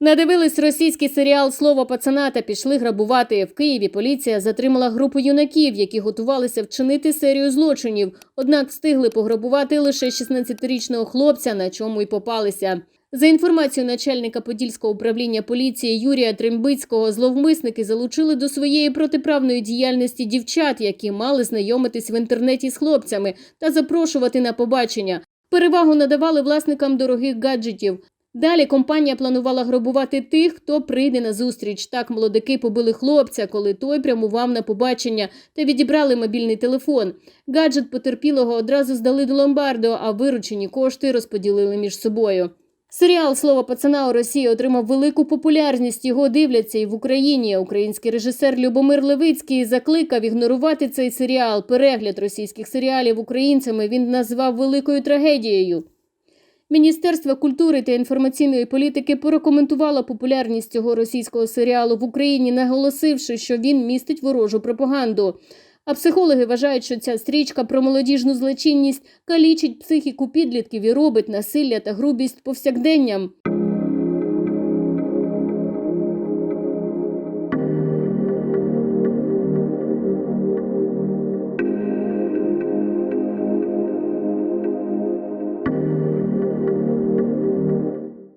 Надивились російський серіал Слово пацана та пішли грабувати. В Києві поліція затримала групу юнаків, які готувалися вчинити серію злочинів. Однак встигли пограбувати лише 16-річного хлопця, на чому й попалися. За інформацією начальника Подільського управління поліції Юрія Трембицького, зловмисники залучили до своєї протиправної діяльності дівчат, які мали знайомитись в інтернеті з хлопцями та запрошувати на побачення. Перевагу надавали власникам дорогих гаджетів. Далі компанія планувала грабувати тих, хто прийде на зустріч. Так молодики побили хлопця, коли той прямував на побачення та відібрали мобільний телефон. Гаджет потерпілого одразу здали до ломбардо, а виручені кошти розподілили між собою. Серіал Слово пацана у Росії отримав велику популярність. Його дивляться і в Україні. Український режисер Любомир Левицький закликав ігнорувати цей серіал. Перегляд російських серіалів українцями він назвав великою трагедією. Міністерство культури та інформаційної політики порекомендувало популярність цього російського серіалу в Україні, наголосивши, що він містить ворожу пропаганду. А психологи вважають, що ця стрічка про молодіжну злочинність калічить психіку підлітків і робить насилля та грубість повсякденням.